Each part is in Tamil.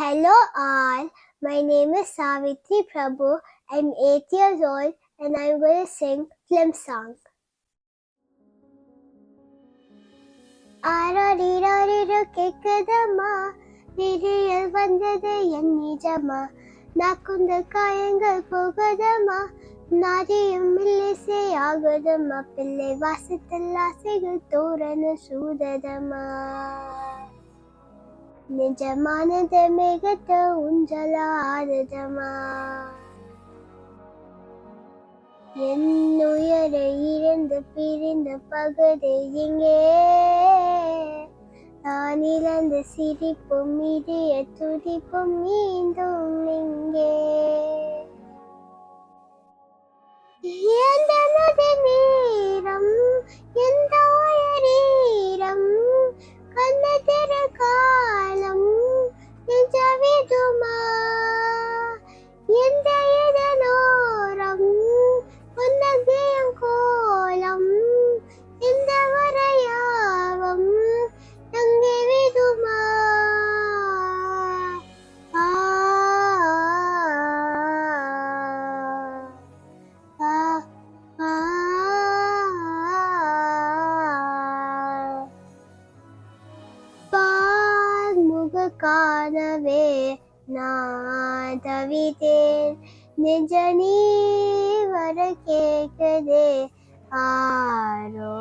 Hello all, my name is Savitri Prabhu. I'm 8 years old and I'm going to sing film song. ஆராடிராடிரோ Ketkuthamma விடியல் வந்தது என் நிஜமா. நாக்குந்த காயங்கள் போகுதம்மா. நாரியும் இல்லிசை ஆகுதம்மா பிள்ளை வாசத்தில் ஆசைகள் தோரண சூததம்மா. நிஜமானது மிகத்த உஞ்சலாரதமா என்னுயரை உயரை இருந்து பிரிந்த பகுதி எங்கே நான் இழந்த சிரிப்பும் இதய துடிப்பும் மீண்டும் இங்கே. காணவே நான் தவித்தேன் நிஜ நீ வர கேட்கதே. ஆரோ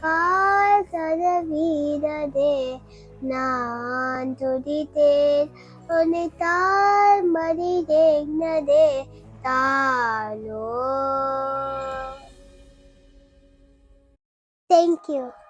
கால் சதவீததே நான் துடித்தேன் உன்னை தாழ் மடி தேgnதே தாளோ. Thank you.